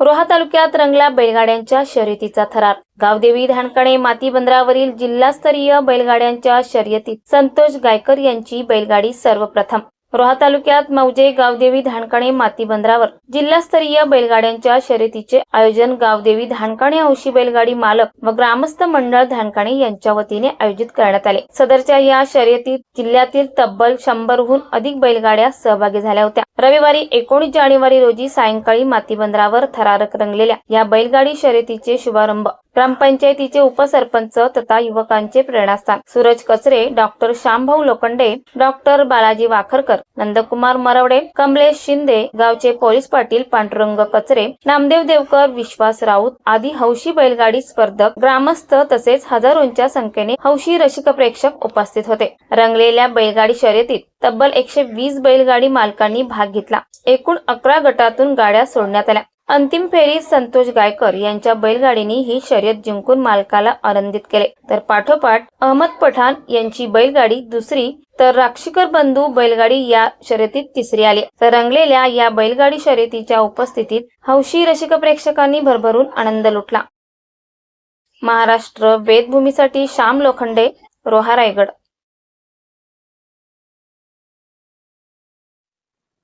रोहा तालुक्यात रंगला बैलगाड्यांच्या शर्यतीचा थरार. गावदेवी धानकणे माती बंदरावरील जिल्हास्तरीय बैलगाड्यांच्या शर्यतीत संतोष गायकर यांची बैलगाडी सर्वप्रथम. रोहा तालुक्यात मौजे गावदेवी धानकाणे माती बंदरावर जिल्हास्तरीय बैलगाड्यांच्या शर्यतीचे आयोजन गावदेवी धानकाणे हौशी बैलगाडी मालक व ग्रामस्थ मंडळ धानकाणे यांच्या वतीने आयोजित करण्यात आले. सदरच्या या शर्यतीत जिल्ह्यातील तब्बल शंभरहून अधिक बैलगाड्या सहभागी झाल्या होत्या. रविवारी एकोणीस जानेवारी रोजी सायंकाळी माती बंदरावर थरारक रंगलेल्या या बैलगाडी शर्यतीचे शुभारंभ ग्रामपंचायतीचे उपसरपंच तथा युवकांचे प्रेरणास्थान. सूरज कचरे डॉक्टर श्यामभाऊ लोखंडे डॉक्टर बालाजी वाखरकर नंदकुमार मरवडे कमलेश शिंदे गावचे पोलीस पाटील पांडुरंग कचरे नामदेव देवकर विश्वास राऊत आदी हौशी बैलगाडी स्पर्धक ग्रामस्थ तसेच हजारोंच्या संख्येने हौशी रसिक प्रेक्षक उपस्थित होते. रंगलेल्या बैलगाडी शर्यतीत तब्बल एकशे वीस बैलगाडी मालकांनी भाग घेतला. एकूण अकरा गटातून गाड्या सोडण्यात आल्या. अंतिम फेरीत संतोष गायकर यांच्या बैलगाडीने ही शर्यत जिंकून मालकाला आनंदित केले. तर पाठोपाठ अहमद पठाण यांची बैलगाडी दुसरी तर राक्षीकर बंधू बैलगाडी या शर्यतीत तिसरी आली. तर रंगलेल्या या बैलगाडी शर्यतीच्या उपस्थितीत हौशी रसिक प्रेक्षकांनी भरभरून आनंद लुटला. महाराष्ट्र वेदभूमीसाठी श्याम लोखंडे रोहा रायगड.